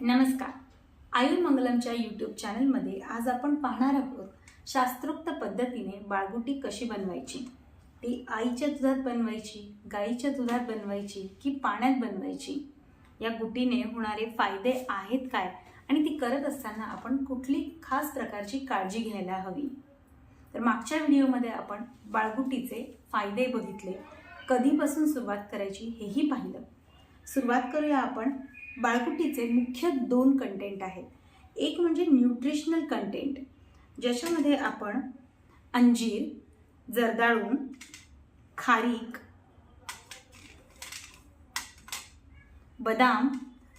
नमस्कार. आयुर मंगलमच्या यूट्यूब चॅनलमध्ये आज आपण पाहणार आहोत शास्त्रोक्त पद्धतीने बाळगुटी कशी बनवायची? ती आईच्या दुधात बनवायची गाईच्या दुधात बनवायची की पाण्यात बनवायची? या गुटीने होणारे फायदे आहेत काय? आणि ती करत असताना आपण कुठली खास प्रकारची काळजी घ्यायला हवी? तर मागच्या व्हिडिओमध्ये आपण बाळगुटीचे फायदे बघितले. कधीपासून सुरुवात करायची हेही पाहिलं. सुरुवात करूया आपण बाळकुटीचे मुख्य दोन कंटेंट आहेत. एक म्हणजे न्यूट्रिशनल कंटेंट ज्याच्यामध्ये आपण अंजीर जर्दाळू खारीक बदाम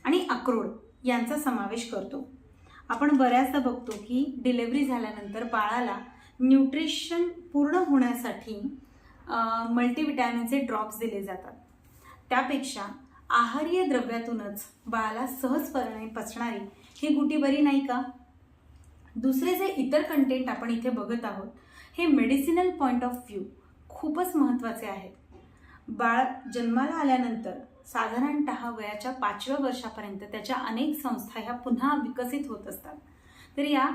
आणि अक्रोड यांचा समावेश करतो. आपण बऱ्याचदा बघतो की डिलेवरी झाल्यानंतर बाळाला न्यूट्रिशन पूर्ण होण्यासाठी मल्टीविटॅमिनचे ड्रॉप्स दिले जातात. त्यापेक्षा आहारीय द्रव्यातूनच बाळाला सहजपणे पचणारी ही गुटी बरी नाही का? दुसरे जे इतर कंटेंट आपण इथे बघत आहोत हे मेडिसिनल पॉईंट ऑफ व्ह्यू खूपच महत्त्वाचे आहेत. बाळ जन्माला आल्यानंतर साधारणत वयाच्या पाचव्या वर्षापर्यंत त्याच्या अनेक संस्था ह्या पुन्हा विकसित होत असतात. तर या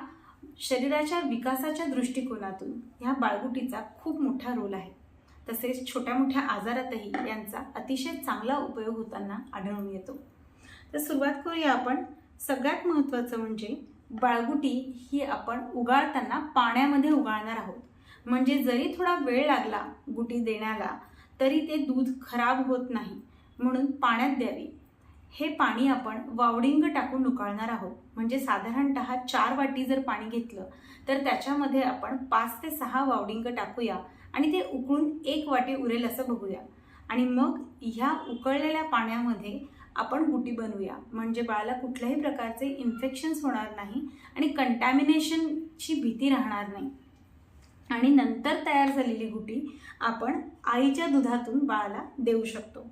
शरीराच्या विकासाच्या दृष्टिकोनातून ह्या बाळगुटीचा खूप मोठा रोल आहे. तसेच छोट्या मोठ्या आजारातही यांचा अतिशय चांगला उपयोग होताना आढळून येतो. तर सुरुवात करूया आपण. सगळ्यात महत्त्वाचं म्हणजे बाळगुटी ही आपण उगाळताना पाण्यामध्ये उगाळणार आहोत. म्हणजे जरी थोडा वेळ लागला गुटी देण्याला तरी ते दूध खराब होत नाही म्हणून पाण्यात द्यावी. हे पाणी आपण वावडिंग टाकून उकाळणार आहोत. म्हणजे साधारणत चार वाटी जर पाणी घेतलं तर त्याच्यामध्ये आपण पाच ते सहा वावडिंग टाकूया. आणि ते उकळून एक वाटी उरेल असं बघूया. आणि मग ह्या उकळलेल्या पाण्यामध्ये आपण गुटी बनवूया. म्हणजे बाळाला कुठल्याही प्रकारचे इन्फेक्शन्स होणार नाही आणि कंटॅमिनेशनची भीती राहणार नाही. आणि नंतर तयार झालेली गुटी आपण आईच्या दुधातून बाळाला देऊ शकतो.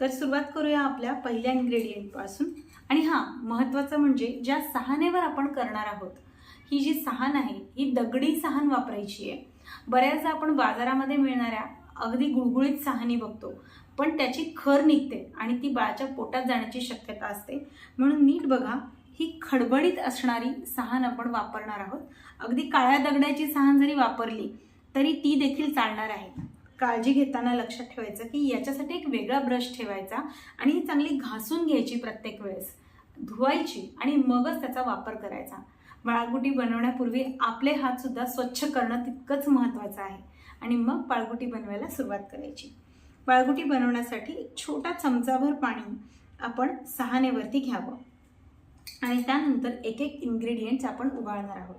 तर सुरुवात करूया आपल्या पहिल्या इन्ग्रेडियंटपासून आणि हां महत्त्वाचं म्हणजे ज्या सहानेवर आपण करणार आहोत ही जी सहान आहे ही दगडी सहान वापरायची आहे. बऱ्याचदा आपण बाजारामध्ये मिळणाऱ्या अगदी गुळगुळीत सहानी बघतो पण त्याची खर निघते आणि ती बाळाच्या पोटात जाण्याची शक्यता असते. म्हणून नीट बघा ही खडबडीत असणारी सहान आपण वापरणार आहोत. अगदी काळ्या दगडाची सहान जरी वापरली तरी ती देखील चालणार आहे. काळजी घेताना लक्षात ठेवायचं की याच्यासाठी एक वेगळा ब्रश ठेवायचा आणि ही चांगली घासून घ्यायची प्रत्येक वेळेस. धुवायची आणि मगच त्याचा वापर करायचा. बाळगुटी बनवण्यापूर्वी आपले हातसुद्धा स्वच्छ करणं तितकंच महत्त्वाचं आहे. आणि मग बाळगुटी बनवायला सुरुवात करायची. बाळगुटी बनवण्यासाठी एक छोटा चमचाभर पाणी आपण सहानेवरती घ्यावं. आणि त्यानंतर एक एक इन्ग्रेडियंट्स आपण उगाळणार आहोत.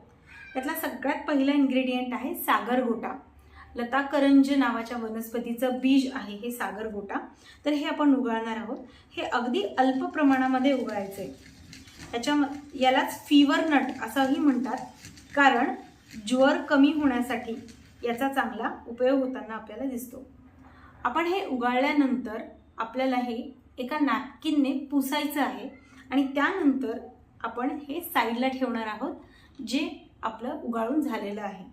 त्यातला सगळ्यात पहिला इन्ग्रेडियंट आहे सागर गोटा लता करंज नावाच्या वनस्पतीचं बीज आहे हे सागर गोटा तर हे आपण उगाळणार आहोत. हे अगदी अल्प प्रमाणामध्ये उगाळायचं आहे ह्याच्या यालाच फीवर नट असंही म्हणतात. कारण ज्वर कमी होण्यासाठी याचा चांगला उपयोग होताना आपल्याला दिसतो. आपण हे उगाळल्यानंतर आपल्याला हे एका नॅपकिनने पुसायचं आहे आणि त्यानंतर आपण हे साईडला ठेवणार आहोत जे आपलं उगाळून झालेलं आहे.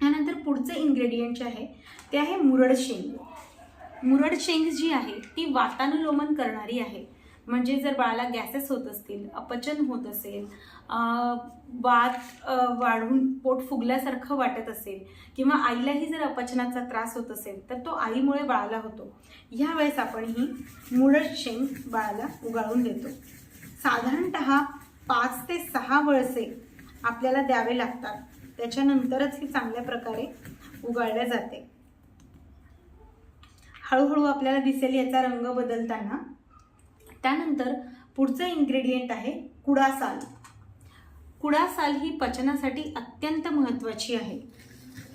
त्यानंतर पुढचं इन्ग्रेडियंट जे आहे ते आहे मुरड शेंग मुरड शेंग जी आहे ती वातानुलोमन करणारी आहे. म्हणजे जर बाळाला गॅसेस होत असतील अपचन होत असेल वात वाढून पोट फुगल्यासारखं वाटत असेल किंवा आईलाही जर अपचनाचा त्रास होत असेल तर तो आईमुळे बाळाला होतो. ह्या वेळेस आपण ही मुळद शेंग बाळाला उगाळून देतो. साधारणत पाच ते सहा वळसे आपल्याला द्यावे लागतात. त्याच्यानंतरच ही चांगल्या प्रकारे उगाळल्या जाते. हळूहळू आपल्याला दिसेल याचा रंग बदलताना त्यानंतर पुढचं इन्ग्रेडियंट आहे कुडासाल कुडासाल ही पचनासाठी अत्यंत महत्त्वाची आहे.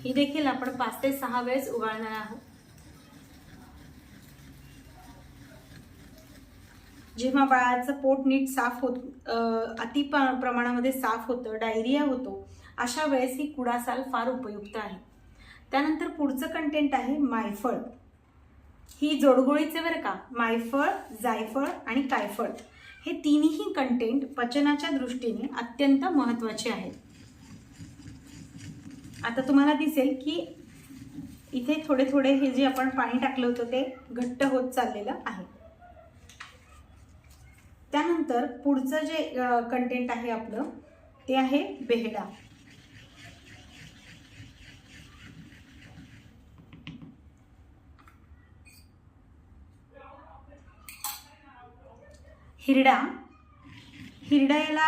ही देखील आपण पाच ते सहा वेळेस उगाळणार आहोत. जेव्हा बाळाचं पोट नीट साफ होत अति प्रमाणामध्ये साफ होतं डायरिया होतो अशा वेळेस ही कुडासाल फार उपयुक्त आहे. त्यानंतर पुढचं कंटेंट आहे मायफळ. ही जोडगोळीचे बरं का मायफळ जायफळ आणि कायफळ. हे तिन्ही कंटेंट पचनाच्या दृष्टीने अत्यंत महत्त्वाचे आहेत. आता तुम्हाला दिसेल की इथे थोडे थोडे हे जे आपण पाणी टाकलं होतं ते घट्ट होत चाललेलं आहे. त्यानंतर पुढचं जे कंटेंट आहे आपलं ते आहे बेहडा. हिरडा. हिरडा याला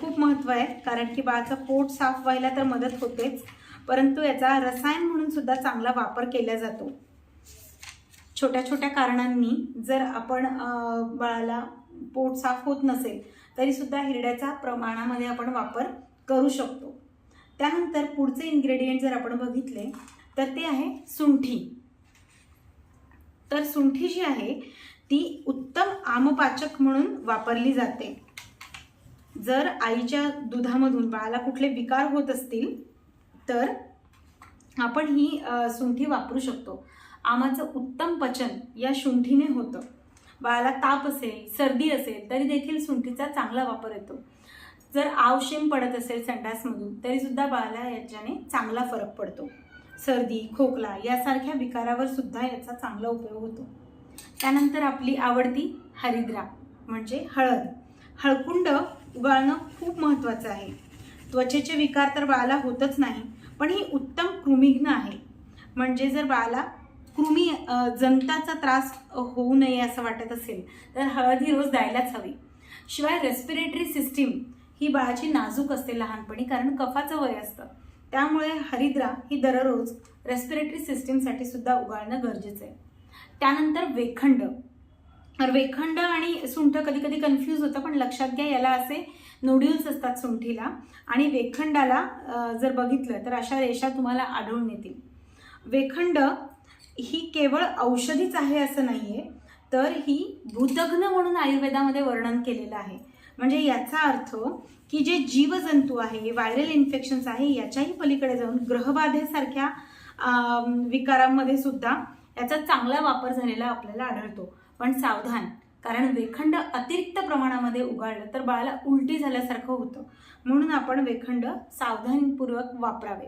खूप महत्त्व आहे कारण की बाळाचं पोट साफ व्हायला तर मदत होतेच परंतु याचा रसायन म्हणून सुद्धा चांगला वापर केला जातो. छोट्या छोट्या कारणांनी जर आपण बाळाला पोट साफ होत नसेल तरीसुद्धा हिरड्याचा प्रमाणामध्ये आपण वापर करू शकतो. त्यानंतर पुढचे इन्ग्रेडियंट जर आपण बघितले तर ते आहे सुंठी. तर सुंठी जी आहे ती उत्तम आमपाचक म्हणून वापरली जाते. जर आईच्या दुधामधून बाळाला कुठले विकार होत असतील तर आपण ही सुंठी वापरू शकतो. आमाचं उत्तम पचन या शुंठीने होतं. बाळाला ताप असेल सर्दी असेल तरी देखील सुंठीचा चांगला वापर येतो. जर आवशेम पडत असेल संडासमधून तरीसुद्धा बाळाला याच्याने चांगला फरक पडतो. सर्दी खोकला यासारख्या विकारावर सुद्धा याचा चांगला उपयोग होतो. त्यानंतर आपली आवडती हरिद्रा म्हणजे हळद. हळकुंड उगाळणं खूप महत्त्वाचं आहे. त्वचेचे विकार तर बाळाला होतच नाही पण ही उत्तम कृमिघ्न आहे. म्हणजे जर बाळाला कृमी जंताचा त्रास होऊ नये असं वाटत असेल तर हळद ही रोज द्यायलाच हवी. शिवाय रेस्पिरेटरी सिस्टीम ही बाळाची नाजूक असते लहानपणी कारण कफाचं वय असतं. त्यामुळे हरिद्रा ही दररोज रेस्पिरेटरी सिस्टीमसाठी सुद्धा उगाळणं गरजेचं आहे. त्यानंतर वेखंड. तर वेखंड आणि सुंठ कधी कधी कन्फ्यूज होतं पण लक्षात घ्या याला असे नोड्युल्स असतात सुंठीला. आणि वेखंडाला जर बघितलं तर अशा रेषा तुम्हाला आढळून येतील. वेखंड ही केवळ औषधीच आहे असं नाही आहे तर ही भूतघ्न म्हणून आयुर्वेदामध्ये वर्णन केलेलं आहे. म्हणजे याचा अर्थ की जे जीवजंतू आहे व्हायरल इन्फेक्शन्स आहे याच्याही पलीकडे जाऊन ग्रहबाधेसारख्या विकारांमध्ये सुद्धा याचा चांगला वापर झालेला आपल्याला आढळतो. पण सावधान कारण वेखंड अतिरिक्त प्रमाणामध्ये उगाळलं तर बाळाला उलटी झाल्यासारखं होतं. म्हणून आपण वेखंड सावधानपूर्वक वापरावे.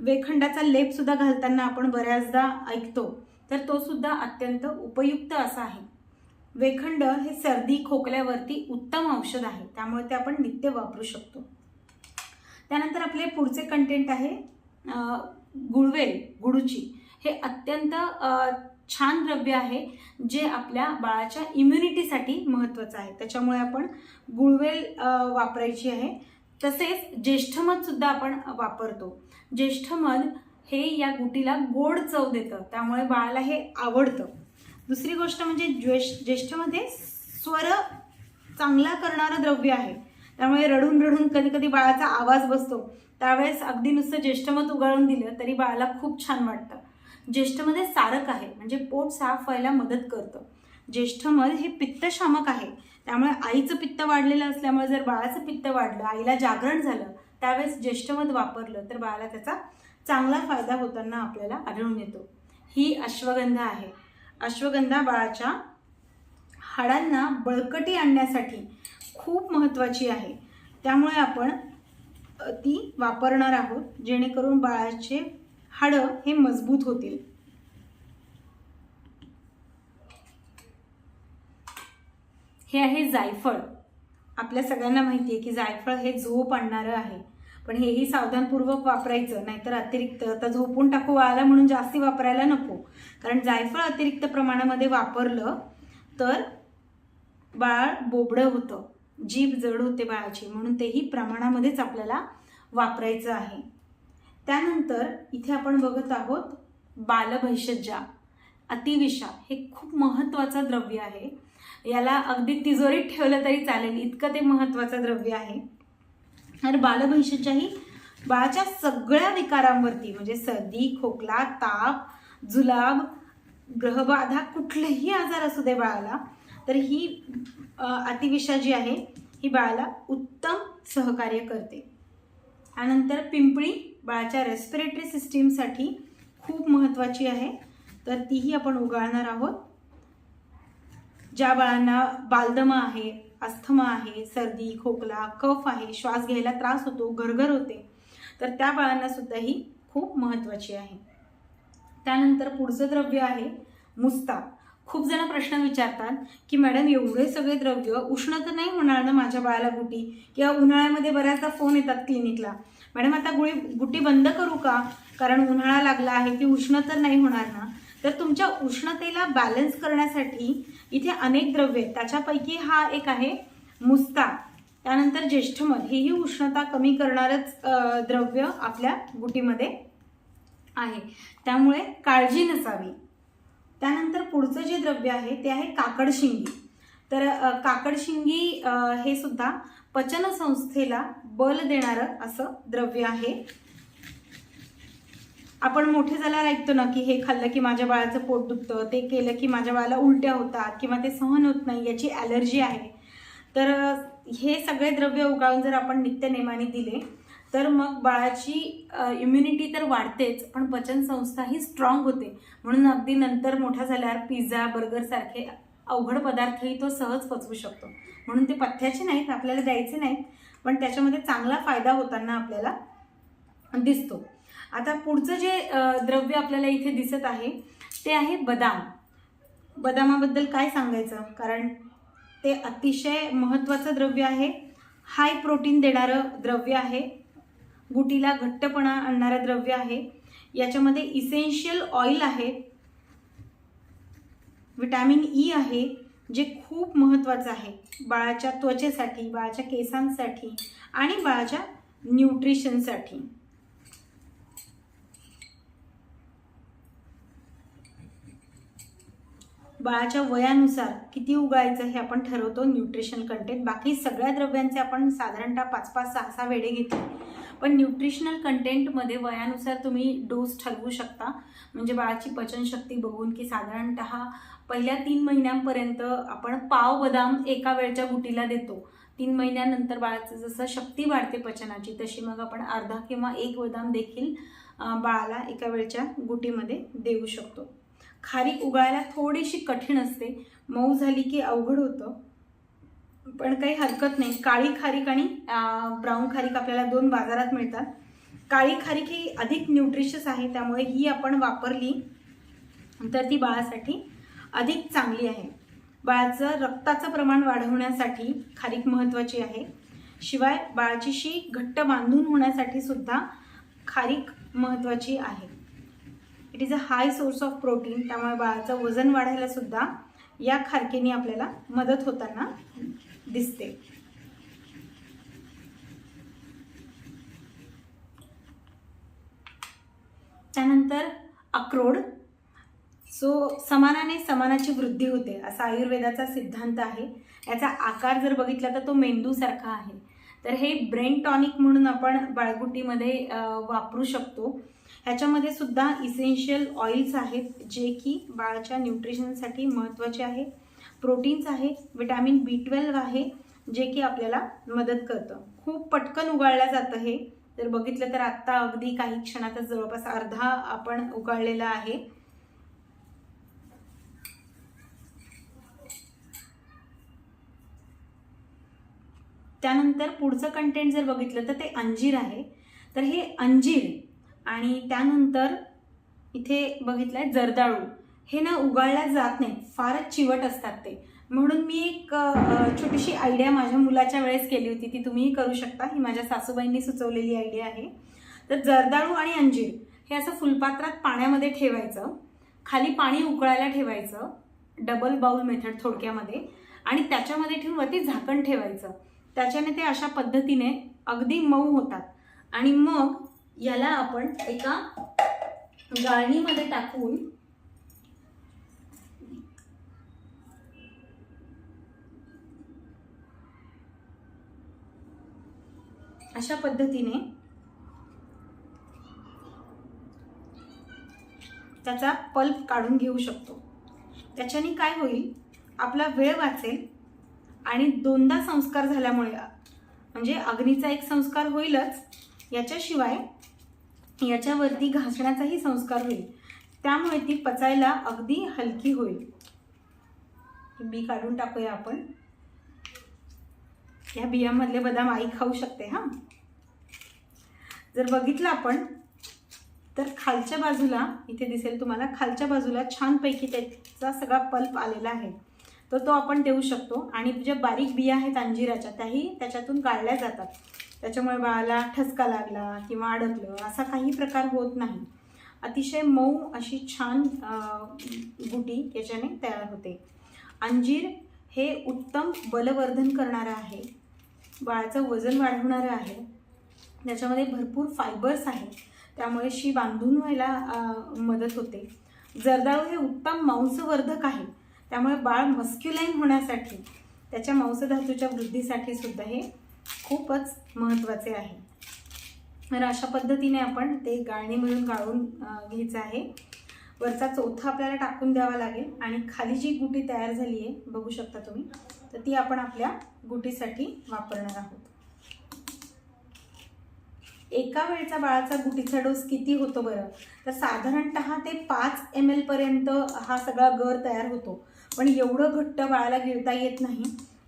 वेखंडाचा लेपसुद्धा घालताना आपण बऱ्याचदा ऐकतो तर तो सुद्धा अत्यंत उपयुक्त असा आहे. वेखंड हे सर्दी खोकल्यावरती उत्तम औषध आहे त्यामुळे ते आपण नित्य वापरू शकतो. त्यानंतर आपले पुढचे कंटेंट आहे गुळवेल गुळूची. हे अत्यंत छान द्रव्य आहे जे आपल्या बाळाच्या इम्युनिटीसाठी महत्त्वाचं आहे. त्याच्यामुळे आपण गुळवेल वापरायची आहे. तसेच ज्येष्ठमधसुद्धा आपण वापरतो. ज्येष्ठमध हे या गुटीला गोड चव देतं. त्यामुळे बाळाला हे आवडतं. दुसरी गोष्ट म्हणजे ज्येष्ठ ज्येष्ठमध्ये स्वर चांगला करणारं द्रव्य आहे. त्यामुळे रडून रडून कधी कधी बाळाचा आवाज बसतो. त्यावेळेस अगदी नुसतं ज्येष्ठमत उगाळून दिलं तरी बाळाला खूप छान वाटतं. ज्येष्ठमध्ये सारक आहे म्हणजे पोट साफ व्हायला मदत करतं. ज्येष्ठमध हे पित्तशामक आहे. त्यामुळे आईचं पित्त वाढलेलं असल्यामुळे जर बाळाचं पित्त वाढलं आईला जागरण झालं त्यावेळेस ज्येष्ठमध वापरलं तर बाळाला त्याचा चांगला फायदा होताना आपल्याला आढळून येतो. ही अश्वगंधा आहे. अश्वगंधा बाळाच्या हाडांना बळकटी आणण्यासाठी खूप महत्त्वाची आहे. त्यामुळे आपण ती वापरणार आहोत जेणेकरून बाळाचे हाडं हे मजबूत होतील. हे आहे जायफळ. आपल्या सगळ्यांना माहिती आहे की जायफळ हे झोप आणणारं आहे. पण हेही सावधानपूर्वक वापरायचं नाहीतर अतिरिक्त आता झोपून टाकू बाळाला म्हणून जास्ती वापरायला नको. कारण जायफळ अतिरिक्त प्रमाणामध्ये वापरलं तर बाळ बोबडं होतं. जीभ जड होते बाळाची म्हणून तेही प्रमाणामध्येच आपल्याला वापरायचं आहे. त्यानंतर इथे आपण बघत आहोत बालभैषज्या अतिविषा हे खूप महत्त्वाचं द्रव्य आहे. याला अगदी तिजोरीत ठेवलं तरी चालेल. इतकं ते महत्त्वाचं द्रव्य आहे. आणि बालभैषज्या ही बाळाच्या सगळ्या विकारांवरती म्हणजे सर्दी खोकला ताप जुलाब ग्रहबाधा कुठलेही आजार असू दे बाळाला तर ही अतिविषा जी आहे ही बाळाला उत्तम सहकार्य करते. त्यानंतर पिंपळी बाळाच्या रेस्पिरेटरी सिस्टीमसाठी खूप महत्त्वाची आहे. तर तीही आपण उगाळणार आहोत. ज्या बाळांना बालदमा आहे अस्थमा आहे सर्दी खोकला कफ आहे श्वास घ्यायला त्रास होतो घरघर होते तर त्या बाळांना सुद्धा ही खूप महत्त्वाची आहे. त्यानंतर पुढचं द्रव्य आहे मुस्ता खूप जण प्रश्न विचारतात की मॅडम एवढे सगळे द्रव्य उष्ण तर नाही होणार ना माझ्या बाळाला गुटी किंवा उन्हाळ्यामध्ये बऱ्याचदा फोन येतात क्लिनिकला. मॅडम आता गुळी गुटी बंद करू का? कारण उन्हाळा लागला आहे की उष्ण तर नाही होणार ना? तर तुमच्या उष्णतेला बॅलन्स करण्यासाठी इथे अनेक द्रव्य आहेत. त्याच्यापैकी हा एक आहे मुस्ता त्यानंतर ज्येष्ठमध हेही उष्णता कमी करणारच द्रव्य आपल्या गुटीमध्ये आहे. त्यामुळे काळजी नसावी. त्यानंतर पुढचं जे द्रव्य आहे ते आहे काकडशिंगी तर काकडशिंगी हे सुद्धा पचनसंस्थेला बल देणारं असं द्रव्य आहे. आपण मोठे झाल्यावर ऐकतो ना की हे खाल्लं की माझ्या बाळाचं पोट दुखतं ते केलं की माझ्या बाळाला उलट्या होतात किंवा ते सहन होत नाही याची ॲलर्जी आहे. तर हे सगळे द्रव्य उगाळून जर आपण नित्यनेमाने दिले तर मग बाळाची इम्युनिटी तर वाढतेच पण पचनसंस्थाही स्ट्रॉंग होते. म्हणून अगदी नंतर मोठा झाल्यावर पिझ्झा बर्गरसारखे अवघड पदार्थही तो सहज पचवू शकतो. म्हणून ते पथ्याचे नाहीत आपल्याला द्यायचे नाहीत पण त्याच्यामध्ये चांगला फायदा होताना आपल्याला दिसतो. आता पुढचं जे द्रव्य आपल्याला इथे दिसत आहे ते आहे बदाम. बदामाबद्दल काय सांगायचं? कारण ते अतिशय महत्त्वाचं द्रव्य आहे. हाय प्रोटीन देणारं द्रव्य आहे. गुटीला घट्टपणा आणणारं द्रव्य आहे. याच्यामध्ये इसेन्शियल ऑइल आहे. विटॅमिन ई आहे जे खूप महत्त्वाचं आहे. बाळाच्या त्वचेसाठी बाळाच्या केसांसाठी आणि बाळाच्या न्यूट्रिशनसाठी. बाळाच्या वयानुसार किती उगायचं हे आपण ठरवतो. Nutrition content. बाकी सगळ्या द्रव्यांचे आपण साधारणतः पाच पाच सहा सहा वेळे घेतो. पण न्यूट्रिशनल कंटेंटमध्ये वयानुसार तुम्ही डोस ठरवू शकता. म्हणजे बाळाची पचनशक्ती बघून की साधारणतः पहिल्या तीन महिन्यांपर्यंत आपण पाव बदाम एका वेळच्या गुटीला देतो. तीन महिन्यानंतर बाळाचं जसं शक्ती वाढते पचनाची तशी मग आपण अर्धा किंवा एक बदाम देखील बाळाला एका वेळच्या गुटीमध्ये देऊ शकतो. खारीक उगाळायला थोडीशी कठीण असते. मऊ झाली की अवघड होतं. पण काही हरकत नाही. काळी खारीक आणि ब्राऊन खारीक आपल्याला दोन बाजारात मिळतात. काळी खारीक ही अधिक न्यूट्रिशियस आहे त्यामुळे ही आपण वापरली तर ती बाळासाठी अधिक चांगली आहे. बाळाचं रक्ताचं प्रमाण वाढवण्यासाठी खारीक महत्त्वाची आहे. शिवाय बाळाची शी घट्ट बांधून होण्यासाठी सुद्धा खारीक महत्त्वाची आहे. It is a high source of protein त्यामुळे बाळाचं वजन वाढायला सुद्धा या खारकेने आपल्याला मदत होताना दिसते. त्यानंतर अक्रोड सो समानाने समानाची वृद्धी होते असा आयुर्वेदाचा सिद्धांत आहे. याचा आकार जर बघितला तर तो मेंदूसारखा आहे. तर हे ब्रेन टॉनिक म्हणून आपण बाळगुटीमध्ये वापरू शकतो. ह्याच्यामध्ये सुद्धा इसेन्शियल ऑइल्स आहेत जे की बाळाच्या न्यूट्रिशनसाठी महत्त्वाचे आहे प्रोटीन्स आहे विटॅमिन बी ट्वेल्व आहे जे की आपल्याला मदत करतं. खूप पटकन उगाळलं जातं हे. जर बघितलं तर आत्ता अगदी काही क्षणातच जवळपास अर्धा आपण उगाळलेला आहे. त्यानंतर पुढचं कंटेंट जर बघितलं तर ते अंजीर आहे. तर हे अंजीर आणि त्यानंतर इथे बघितलं आहे जर्दाळू. हे ना उगाळल्या जात नाही. फारच चिवट असतात ते. म्हणून मी एक छोटीशी आयडिया माझ्या मुलाच्या वेळेस केली होती. ती तुम्हीही करू शकता. ही माझ्या सासूबाईंनी सुचवलेली आयडिया आहे. तर जर्दाळू आणि अंजीर हे असं फुलपात्रात पाण्यामध्ये ठेवायचं. खाली पाणी उकळायला ठेवायचं. डबल बाउल मेथड थोडक्यामध्ये. आणि त्याच्यामध्ये ठेवून वरती झाकण ठेवायचं. त्याच्याने ते अशा पद्धतीने अगदी मऊ होतात. आणि मग याला आपण एका गाळणीमध्ये टाकून अशा पद्धतीने त्याचा पल्प काढून घेऊ शकतो. त्याच्याने काय होईल? आपला वेळ वाचेल आणि दोनदा संस्कार झाल्यामुळे म्हणजे अग्नीचा एक संस्कार होईलच याच्याशिवाय याच्यावरती घासण्याचाही संस्कार होईल. त्यामुळे ती पचायला अगदी हलकी होईल. बी काढून टाकूया आपण. या बियामधले बदाम आई खाऊ शकते हां. जर बघितलं आपण तर खालच्या बाजूला इथे दिसेल तुम्हाला खालच्या बाजूला छानपैकी त्याचा सगळा पल्प आलेला आहे. तर तो आपण देऊ शकतो. आणि ज्या बारीक बिया आहेत अंजिराच्या त्याही त्याच्यातून गाळल्या जातात. त्याच्यामुळे बाळाला ठसका लागला किंवा अडकलं असा काही प्रकार होत नाही. अतिशय मऊ अशी छान गुटी याच्याने तयार होते. अंजीर हे उत्तम बलवर्धन करणारं आहे. बाळाचं वजन वाढवणारं आहे. ज्याच्यामध्ये भरपूर फायबर्स आहेत. त्यामुळे शी बांधून व्हायला मदत होते. जर्दाळू हे उत्तम मांसवर्धक आहे. त्यामुळे बाळ मस्क्युलाईन होण्यासाठी त्याच्या मांसधातूच्या वृद्धीसाठी सुद्धा हे खूपच महत्त्वाचे आहे. तर अशा पद्धतीने आपण ते गाळणी मिळून गाळून घ्यायचं आहे. वरचा चौथा आपल्याला टाकून द्यावा लागेल. आणि खाली जी गुटी तयार झाली आहे बघू शकता तुम्ही तर ती आपण आपल्या गुटीसाठी वापरणार आहोत. एका वेळचा बाळाचा गुटीचा डोस किती होतो बरं? तर साधारणत ते पाच एम एलपर्यंत हा सगळा गर तयार होतो. पण एवढं घट्ट बाळाला गिळता येत नाही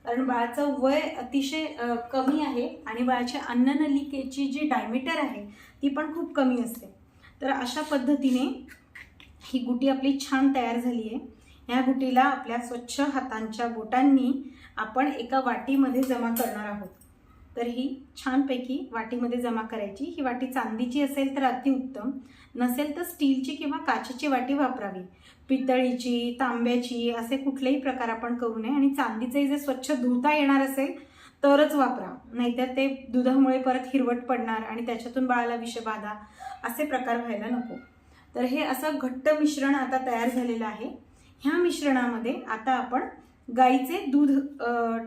कारण बाळाचं वय अतिशय कमी आहे आणि बाळाच्या अन्ननलिकेची जी डायमीटर आहे ती पण खूप कमी असते. तर अशा पद्धतीने ही गुटी आपली छान तयार झाली आहे. ह्या गुटीला आपल्या स्वच्छ हातांच्या बोटांनी आपण एका वाटीमध्ये जमा करणार आहोत. तर ही छानपैकी वाटीमध्ये जमा करायची. ही वाटी चांदीची असेल तर अतिउत्तम नसेल तर स्टीलची किंवा काचेची वाटी वापरावी. पितळीची तांब्याची असे कुठलेही प्रकार आपण करू नये आणि चांदीचंही जर स्वच्छ धुता येणार असेल तरच वापरा. नाहीतर ते दुधामुळे परत हिरवट पडणार आणि त्याच्यातून बाळाला विषबाधा असे प्रकार व्हायला नको. तर हे असं घट्ट मिश्रण आता तयार झालेलं आहे. ह्या मिश्रणामध्ये आता आपण गाईचे दूध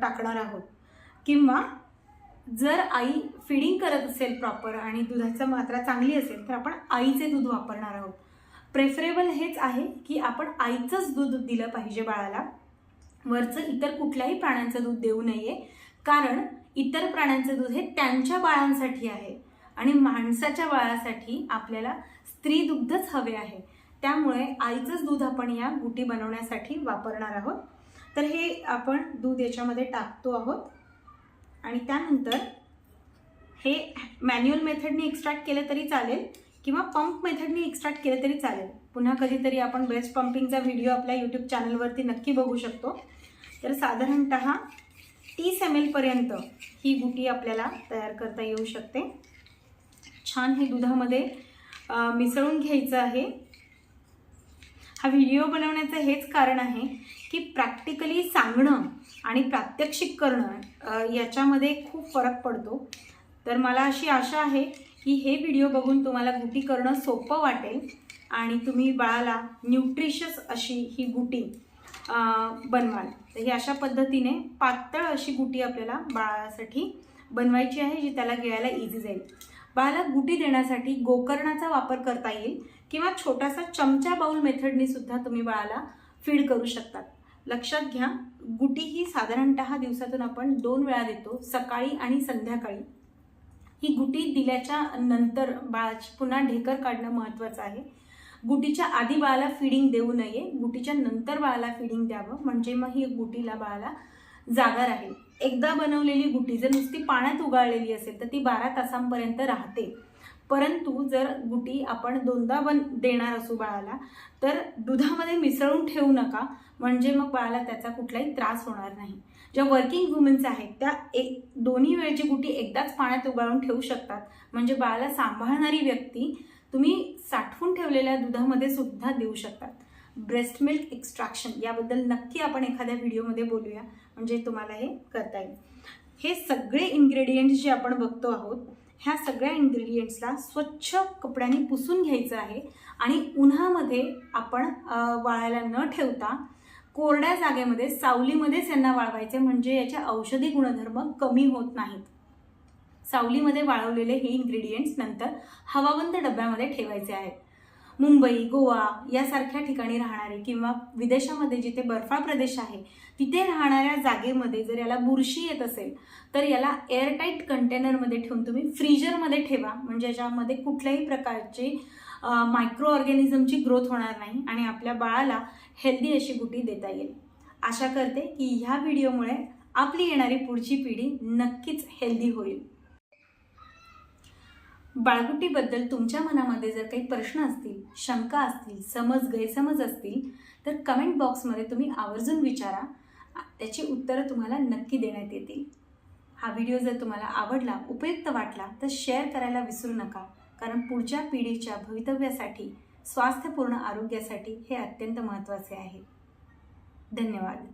टाकणार आहोत. किंवा जर आई फिडिंग करत असेल प्रॉपर आणि दुधाची मात्रा चांगली असेल तर आपण आईचे दूध वापरणार आहोत. प्रेफरेबल हेच आहे की आपण आईचंच दूध दिलं पाहिजे बाळाला. वरचं इतर कुठल्याही प्राण्यांचं दूध देऊ नये कारण इतर प्राण्यांचं दूध हे त्यांच्या बाळांसाठी आहे आणि माणसाच्या बाळासाठी आपल्याला स्त्री दुग्धच हवे आहे. त्यामुळे आईचंच दूध आपण या गुटी बनवण्यासाठी वापरणार आहोत. तर हे आपण दूध याच्यामध्ये टाकतो आहोत. आणि त्यानंतर हे मॅन्युअल मेथडने एक्स्ट्रॅक्ट केलं तरी चालेल किंवा पंप मेथडने एक्स्ट्रॅक्ट केलं तरी चालेल. पुन्हा कधीतरी आपण ब्रेस्ट पंपिंगचा व्हिडिओ आपल्या यूट्यूब चॅनलवरती नक्की बघू शकतो. तर साधारणत तीस एम एलपर्यंत ही गुटी आपल्याला तयार करता येऊ शकते. छान हे दुधामध्ये मिसळून घ्यायचं आहे. हा व्हिडिओ बनवण्याचं हेच कारण आहे की प्रॅक्टिकली सांगणं आणि प्रात्यक्षिक करणं याच्यामध्ये खूप फरक पडतो. तर मला अशी आशा आहे की हे व्हिडिओ बघून तुम्हाला गुटी करणं सोपं वाटेल आणि तुम्ही बाळाला न्यूट्रिशियस अशी ही गुटी बनवाल. तर ही अशा पद्धतीने पातळ अशी गुटी आपल्याला बाळासाठी बनवायची आहे जी त्याला गिळायला इझी जाईल. बाळाला गुटी देण्यासाठी गोकर्णाचा वापर करता येईल किंवा छोटासा चमचा बाऊल मेथडनी सुद्धा तुम्ही बाळाला फीड करू शकतात. लक्षात घ्या गुटी ही साधारणतः दिवसातून आपण दोन वेळा देतो सकाळी आणि संध्याकाळी. ही गुटी दिल्याच्या नंतर बाळाची पुन्हा ढेकर काढणं महत्त्वाचं आहे. गुटीच्या आधी बाळाला फिडिंग देऊ नये गुटीच्या नंतर बाळाला फिडिंग द्यावं म्हणजे मग ही गुटीला बाळाला जागा राहील. एकदा बनवलेली गुटी जर नुसती पाण्यात उगाळलेली असेल तर ती बारा तासांपर्यंत राहते. परंतु जर गुटी आपण दोनदा बन देणार असू बाळाला तर दुधामध्ये मिसळून ठेवू नका. म्हणजे मग बाळाला त्याचा कुठलाही त्रास होणार नाही. ज्या वर्किंग वुमेन्स आहेत त्या एक दोन्ही वेळची गुटी एकदाच पाण्यात उगाळून ठेवू शकतात. म्हणजे बाळाला सांभाळणारी व्यक्ती तुम्ही साठवून ठेवलेल्या दुधामध्ये सुद्धा देऊ शकतात. ब्रेस्ट मिल्क एक्स्ट्रॅक्शन याबद्दल नक्की आपण एखाद्या व्हिडिओमध्ये बोलूया. म्हणजे तुम्हाला हे करता येईल. हे सगळे इन्ग्रेडियंट्स जे आपण बघतो आहोत ह्या सगळ्या इन्ग्रेडियंट्सला स्वच्छ कपड्याने पुसून घ्यायचं आहे. आणि उन्हामध्ये आपण वाळायला न ठेवता कोरड्या जागेमध्ये सावलीमध्येच यांना वाळवायचे म्हणजे याचे औषधी गुणधर्म कमी होत नाहीत. सावलीमध्ये वाळवलेले हे इन्ग्रेडियंट्स नंतर हवाबंद डब्यामध्ये ठेवायचे आहेत. मुंबई गोवा यासारख्या ठिकाणी राहणारे किंवा विदेशामध्ये जिथे बर्फाळ प्रदेश आहे तिथे राहणाऱ्या जागेमध्ये जर याला बुरशी येत असेल तर याला एअरटाईट कंटेनरमध्ये ठेवून तुम्ही फ्रीजरमध्ये ठेवा. म्हणजे याच्यामध्ये कुठल्याही प्रकारची मायक्रो ऑर्गॅनिझमची ग्रोथ होणार नाही आणि आपल्या बाळाला हेल्दी अशी गुटी देता येईल. आशा करते की ह्या व्हिडिओमुळे आपली येणारी पुढची पिढी नक्कीच हेल्दी होईल. बाळगुटीबद्दल तुमच्या मनामध्ये जर काही प्रश्न असतील शंका असतील समज गैरसमज असतील तर कमेंट बॉक्समध्ये तुम्ही आवर्जून विचारा. त्याची उत्तरं तुम्हाला नक्की देण्यात येतील. हा व्हिडिओ जर तुम्हाला आवडला उपयुक्त वाटला तर शेअर करायला विसरू नका. कारण पुढच्या पिढीच्या भवितव्यासाठी स्वास्थ्यपूर्ण आरोग्यासाठी हे अत्यंत महत्त्वाचे आहे. धन्यवाद.